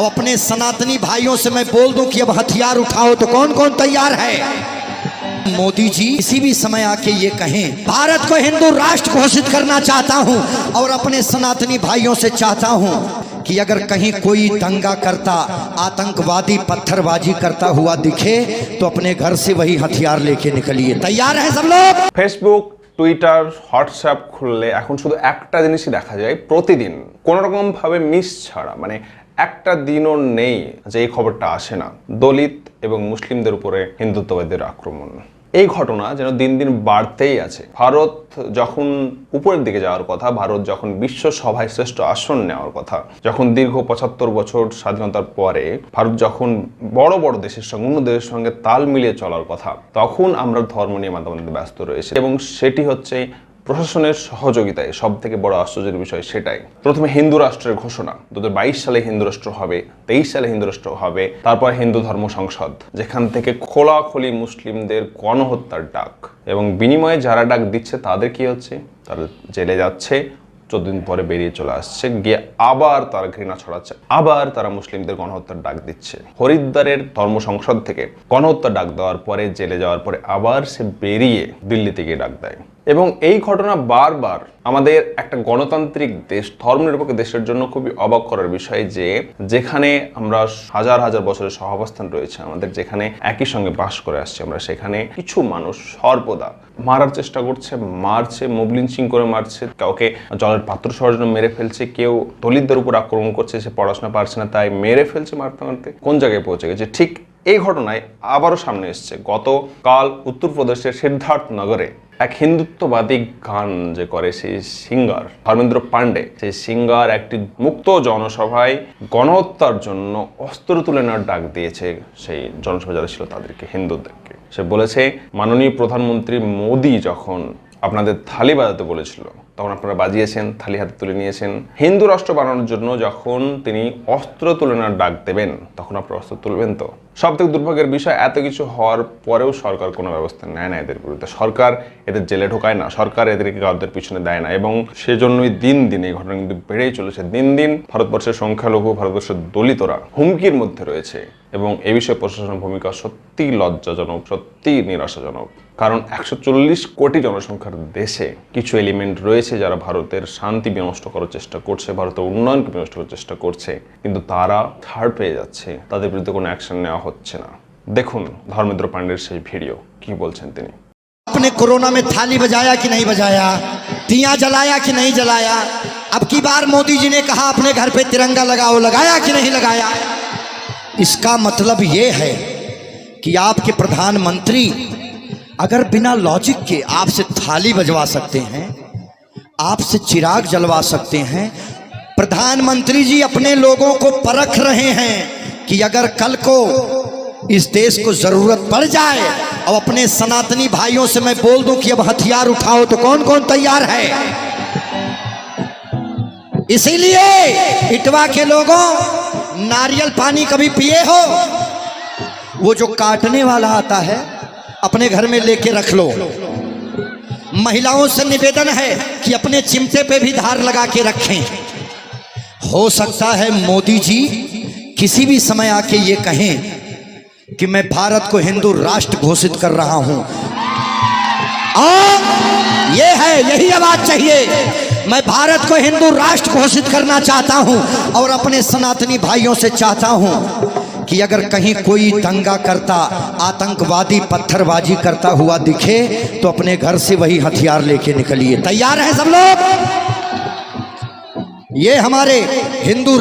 अब अपने सनातनी भाइयों से मैं बोल दूं कि अब हथियार उठाओ तो कौन कौन तैयार है मोदी जी किसी भी समय आके ये कहें भारत को हिंदू राष्ट्र घोषित करना चाहता हूं और अपने सनातनी भाइयों से चाहता हूं कि अगर कहीं कोई दंगा करता आतंकवादी पत्थरबाजी करता हुआ दिखे तो अपने घर से वही हथियार लेके निकलिए तैयार हैं सब लोग ফেসবুক টুইটার হোয়াটসঅ্যাপ খুললে এখন শুধু একটা জিনিসই দেখা যায় প্রতিদিন কোনো রকম ভাবে মিস ছাড়া মানে একটা দিনও নেই যে এই খবরটা আসে না। দলিত এবং মুসলিমদের উপরে হিন্দুত্ববাদের আক্রমণ। এই ঘটনা যেন দিন দিন বাড়তেই আছে। ভারত যখন উপরের দিকে যাওয়ার কথা, ভারত যখন বিশ্ব সভায় শ্রেষ্ঠ আসন নেওয়ার কথা, যখন দীর্ঘ পঁচাত্তর বছর স্বাধীনতার পরে ভারত যখন বড় বড় দেশের সঙ্গে, অন্য দেশের সঙ্গে তাল মিলিয়ে চলার কথা, তখন আমরা ধর্ম নিয়ে মাতামাতিতে ব্যস্ত রয়েছে। এবং সেটি হচ্ছে প্রশাসনের সহযোগিতায় সব থেকে বড় আশ্চর্যের বিষয় সেটাই। প্রথমে হিন্দু রাষ্ট্রের ঘোষণা দু হাজার বাইশ সালে হিন্দু রাষ্ট্র হবে, তেইশ সালে হিন্দু রাষ্ট্র হবে, তারপর হিন্দু ধর্ম সংসদ, যেখান থেকে খোলাখুলি মুসলিমদের গণহত্যার ডাক এবং বিনিময়ে যারা ডাক দিচ্ছে তাদের কি হচ্ছে? তারা জেলে যাচ্ছে চোদ্দ দিন পরে বেরিয়ে চলে আসছে, গিয়ে আবার তারা ঘৃণা ছড়াচ্ছে, আবার তারা মুসলিমদের গণহত্যার ডাক দিচ্ছে। হরিদ্বারের ধর্ম সংসদ থেকে গণহত্যার ডাক দেওয়ার পরে, জেলে যাওয়ার পরে আবার সে বেরিয়ে দিল্লিতে গিয়ে ডাক দেয়। এবং এই ঘটনা বারবার আমাদের একটা গণতান্ত্রিক দেশ, ধর্মনিরপেক্ষ দেশের জন্য খুবই অবাক করার বিষয় যে, যেখানে আমরা হাজার হাজার বছরের সহাবস্থান রয়েছে, আমাদের যেখানে একই সঙ্গে বাস করে আসছে, আমরা সেখানে কিছু মানুষ সর্বদা মারার চেষ্টা করছে, মারছে মোবলিঞ্চিং করে মারছে, কাউকে জলের পাত্র সরার মেরে ফেলছে, কেউ দলিতদের উপর আক্রমণ করছে, সে পড়াশোনা পারছে না, তাই মেরে ফেলছে মারতে মারতে। কোন জায়গায় পৌঁছে গেছে? ঠিক এই ঘটনায় আবারও সামনে এসছে। গতকাল উত্তরপ্রদেশের সিদ্ধার্থ নগরে এক হিন্দুত্ববাদী গান যে করে সেই সিঙ্গার, ধর্মেন্দ্র পান্ডে সেই সিঙ্গার একটি মুক্ত জনসভায় গণহত্যার জন্য অস্ত্র তুলে নেওয়ার ডাক দিয়েছে সেই জনসভা যারা ছিল তাদেরকে, হিন্দুদেরকে। সে বলেছে, মাননীয় প্রধানমন্ত্রী মোদী যখন আপনাদের থালি বাজাতে বলেছিল তখন আপনারা বাজিয়েছেন, থালি হাতে তুলে নিয়েছেন। হিন্দু রাষ্ট্র বানানোর জন্য যখন তিনি অস্ত্র তুলে নেওয়ার ডাক দেবেন, তখন আপনারা অস্ত্র তুলবেন তো? সব থেকে দুর্ভাগ্যের বিষয়, এত কিছু হওয়ার পরেও সরকার কোনো ব্যবস্থা নেয় না এদের বিরুদ্ধে। সরকার এদের জেলে ঢোকায় না, সরকার এদেরকে গাদের পিছনে দেয় না এবং সেজন্যই দিন দিন এই ঘটনা কিন্তু বেড়েই চলেছে। দিন দিন ভারতবর্ষের সংখ্যালঘু, ভারতবর্ষের দলিতরা হুমকির মধ্যে রয়েছে। এবং এ বিষয়ে প্রশাসনের ভূমিকা সত্যি লজ্জাজনক সত্যি নিরাশাজনক কারণ একশো চল্লিশ কোটি জনসংখ্যার দেশে কিছু এলিমেন্ট রয়েছে যারা ভারতের শান্তি বিনষ্ট করার চেষ্টা করছে ভারতের উন্নয়নকে বিনষ্ট করার চেষ্টা করছে কিন্তু তারা থার্ড পেয়ে যাচ্ছে তাদের বিরুদ্ধে কোনো অ্যাকশন নেওয়া হচ্ছে না দেখুন ধর্মেন্দ্র পান্ডের সেই ভিডিও কি বলছেন তিনি आपने कोरोना में थाली बजाया कि नहीं बजाया दिया जलाया कि नहीं जलाया अब की बार मोदी जी ने कहा अपने घर पे तिरंगा लगाओ लगाया कि नहीं लगाया इसका मतलब ये है कि आपके प्रधानमंत्री अगर बिना लॉजिक के आपसे थाली बजवा सकते हैं, आपसे चिराग जलवा सकते हैं, प्रधानमंत्री जी अपने लोगों को परख रहे हैं कि अगर कल को इस देश को ज़रूरत पड़ जाए, अब अपने सनातनी भाइयों से मैं बोल दूँ कि अब हथियार उठाओ तो कौन कौन तैयार है? इसीलिए इटवा के लोगों नारियल पानी कभी पिए हो? वो जो काटने वाला आता है, अपने घर में लेके रख लो। महिलाओं से निवेदन है कि अपने चिमटे पे भी धार लगा के रखें। हो सकता है मोदी जी किसी भी समय आके ये कहें कि मैं भारत को हिंदू राष्ट्र घोषित कर रहा हूँ। और ये है, यही आवाज़ चाहिए। मैं भारत को हिंदू राष्ट्र घोषित करना चाहता हूँ और अपने सनातनी भाइयों से चाहता हूँ कि अगर कहीं कोई दंगा करता, आतंकवादी, पत्थरबाजी करता हुआ दिखे तो अपने घर से वही हथियार लेके निकलिए। तैयार है सब लोग? ये हमारे हिंदू